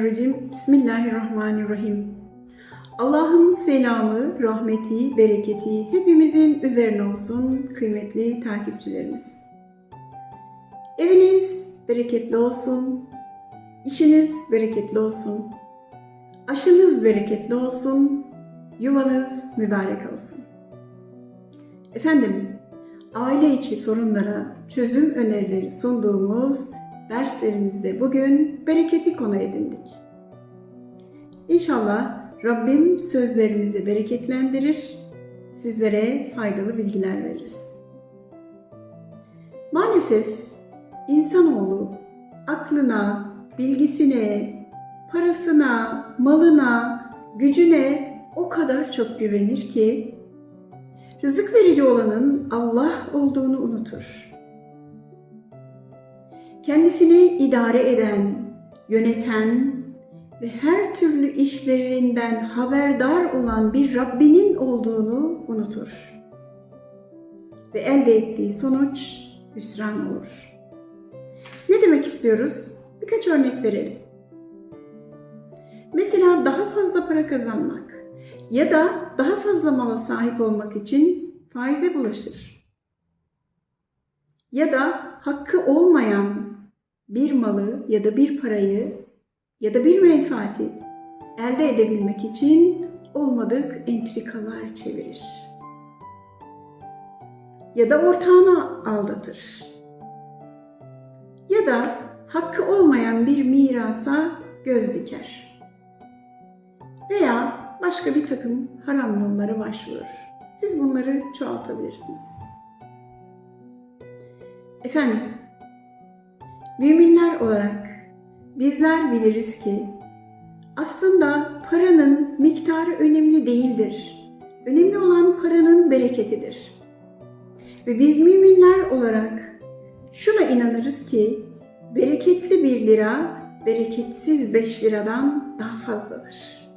Euzu billahi mineşşeytanirracim. Bismillahirrahmanirrahim. Allah'ın selamı, rahmeti, bereketi hepimizin üzerine olsun kıymetli takipçilerimiz. Eviniz bereketli olsun, işiniz bereketli olsun, aşınız bereketli olsun, yuvanız mübarek olsun. Efendim, aile içi sorunlara çözüm önerileri sunduğumuz derslerimizde bugün bereketi konu edindik. İnşallah Rabbim sözlerimizi bereketlendirir, sizlere faydalı bilgiler veririz. Maalesef insanoğlu aklına, bilgisine, parasına, malına, gücüne o kadar çok güvenir ki rızık verici olanın Allah olduğunu unutur. Kendisini idare eden, yöneten ve her türlü işlerinden haberdar olan bir Rabbinin olduğunu unutur. Ve elde ettiği sonuç hüsran olur. Ne demek istiyoruz? Birkaç örnek verelim. Mesela daha fazla para kazanmak ya da daha fazla mala sahip olmak için faize bulaşır. Ya da hakkı olmayan bir malı ya da bir parayı ya da bir menfaati elde edebilmek için olmadık entrikalar çevirir. Ya da ortağını aldatır. Ya da hakkı olmayan bir mirasa göz diker. Veya başka bir takım haram yollara başvurur. Siz bunları çoğaltabilirsiniz. Efendim, müminler olarak bizler biliriz ki aslında paranın miktarı önemli değildir. Önemli olan paranın bereketidir. Ve biz müminler olarak şuna inanırız ki bereketli bir lira bereketsiz beş liradan daha fazladır.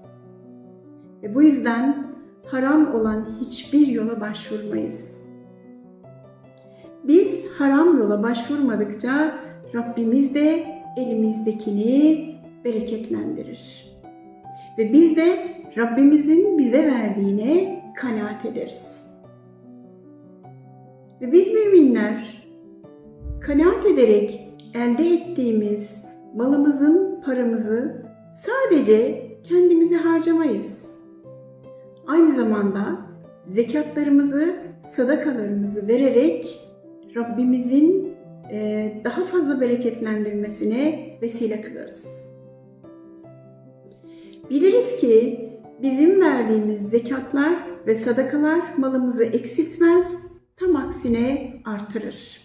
Ve bu yüzden haram olan hiçbir yola başvurmayız. Biz haram yola başvurmadıkça Rabbimiz de elimizdekini bereketlendirir. Ve biz de Rabbimizin bize verdiğine kanaat ederiz. Ve biz müminler kanaat ederek elde ettiğimiz malımızın paramızı sadece kendimize harcamayız. Aynı zamanda zekatlarımızı, sadakalarımızı vererek Rabbimizin daha fazla bereketlendirmesine vesile kılarız. Biliriz ki bizim verdiğimiz zekatlar ve sadakalar malımızı eksiltmez, tam aksine artırır.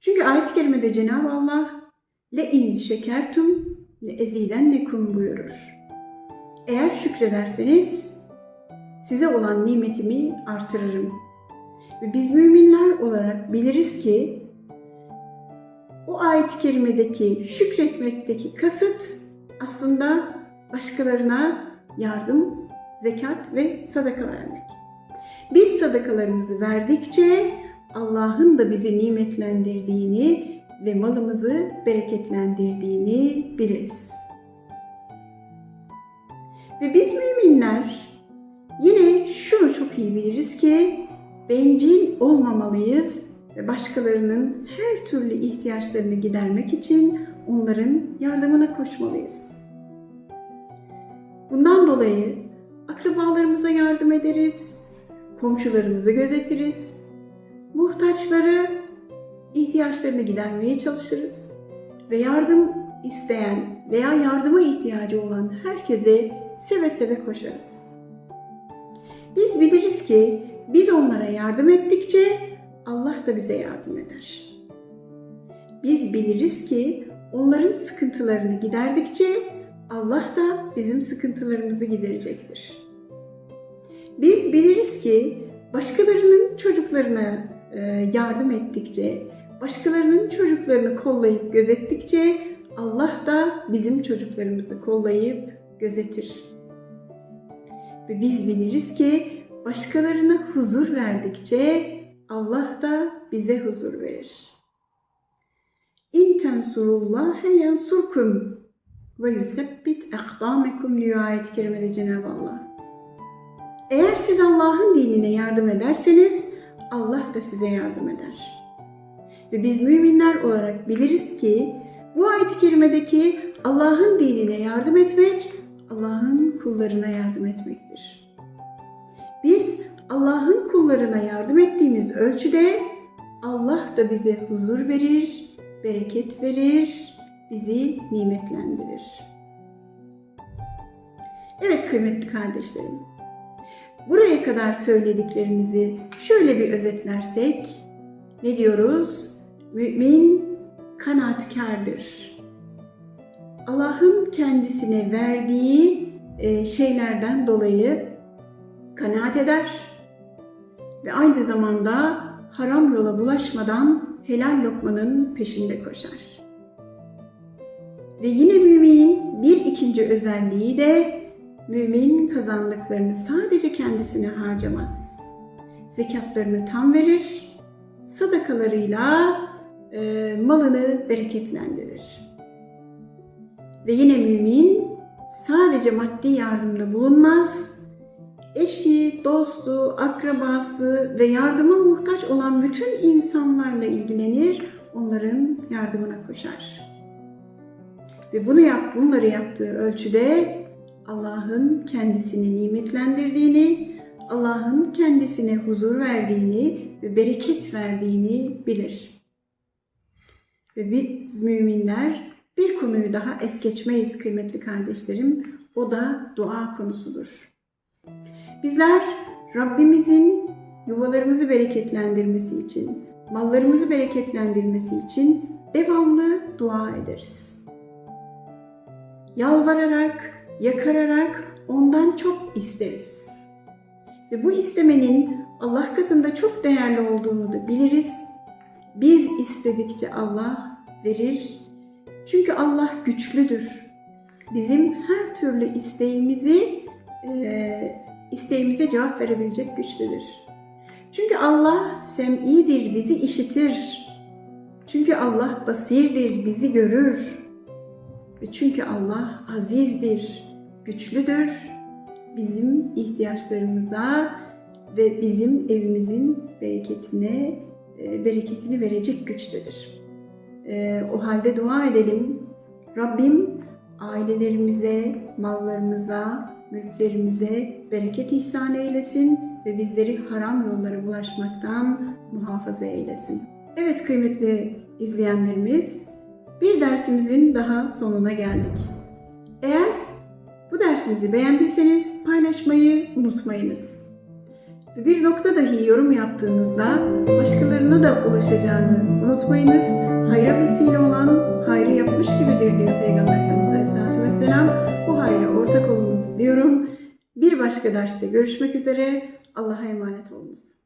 Çünkü ayet-i kerimede Cenab-ı Allah le in şekertum le eziden nekum buyurur. Eğer şükrederseniz size olan nimetimi artırırım. Ve biz müminler olarak biliriz ki o ayet-i kerimedeki şükretmekteki kasıt aslında başkalarına yardım, zekat ve sadaka vermek. Biz sadakalarımızı verdikçe Allah'ın da bizi nimetlendirdiğini ve malımızı bereketlendirdiğini biliriz. Ve biz müminler yine şunu çok iyi biliriz ki bencil olmamalıyız ve başkalarının her türlü ihtiyaçlarını gidermek için onların yardımına koşmalıyız. Bundan dolayı akrabalarımıza yardım ederiz, komşularımızı gözetiriz, muhtaçları ihtiyaçlarını gidermeye çalışırız ve yardım isteyen veya yardıma ihtiyacı olan herkese seve seve koşarız. Biz biliriz ki biz onlara yardım ettikçe Allah da bize yardım eder. Biz biliriz ki onların sıkıntılarını giderdikçe Allah da bizim sıkıntılarımızı giderecektir. Biz biliriz ki başkalarının çocuklarına e, yardım ettikçe, başkalarının çocuklarını kollayıp gözettikçe Allah da bizim çocuklarımızı kollayıp gözetir. Ve biz biliriz ki başkalarına huzur verdikçe Allah da bize huzur verir. İn tensurullaha yansurkum ve yusebbit akdamekum diyor ayet-i kerimede Cenab-ı Allah. Eğer siz Allah'ın dinine yardım ederseniz Allah da size yardım eder. Ve biz müminler olarak biliriz ki bu ayet-i kerimedeki Allah'ın dinine yardım etmek Allah'ın kullarına yardım etmektir. Biz Allah'ın kullarına yardım ettiğimiz ölçüde Allah da bize huzur verir, bereket verir, bizi nimetlendirir. Evet kıymetli kardeşlerim. Buraya kadar söylediklerimizi şöyle bir özetlersek ne diyoruz? Mümin kanaatkardır. Allah'ın kendisine verdiği e, şeylerden dolayı kanaat eder ve aynı zamanda haram yola bulaşmadan helal lokmanın peşinde koşar. Ve yine müminin bir ikinci özelliği de mümin kazandıklarını sadece kendisine harcamaz. Zekatlarını tam verir, sadakalarıyla e, malını bereketlendirir. Ve yine mümin sadece maddi yardımda bulunmaz, eşi, dostu, akrabası ve yardıma muhtaç olan bütün insanlarla ilgilenir, onların yardımına koşar. Ve bunu yap, bunları yaptığı ölçüde Allah'ın kendisini nimetlendirdiğini, Allah'ın kendisine huzur verdiğini ve bereket verdiğini bilir. Ve biz müminler bir konuyu daha es geçmeyiz kıymetli kardeşlerim. O da dua konusudur. Bizler Rabbimizin yuvalarımızı bereketlendirmesi için, mallarımızı bereketlendirmesi için devamlı dua ederiz. Yalvararak, yakararak ondan çok isteriz. Ve bu istemenin Allah katında çok değerli olduğunu da biliriz. Biz istedikçe Allah verir. Çünkü Allah güçlüdür. Bizim her türlü isteğimizi e, isteğimize cevap verebilecek güçtedir. Çünkü Allah sem'idir, bizi işitir. Çünkü Allah basirdir, bizi görür. Ve çünkü Allah azizdir, güçlüdür. Bizim ihtiyaçlarımıza ve bizim evimizin bereketine e, bereketini verecek güçtedir. E, o halde dua edelim. Rabbim ailelerimize, mallarımıza, mülklerimize bereket ihsan eylesin ve bizleri haram yollara bulaşmaktan muhafaza eylesin. Evet kıymetli izleyenlerimiz, bir dersimizin daha sonuna geldik. Eğer bu dersimizi beğendiyseniz paylaşmayı unutmayınız. Bir nokta dahi yorum yaptığınızda başkalarına da ulaşacağını unutmayınız. Hayra vesile olan hayrı yapmış gibidir diyor Peygamber Efendimiz Aleyhisselatü Vesselam. Diyorum. Bir başka derste görüşmek üzere. Allah'a emanet olunuz.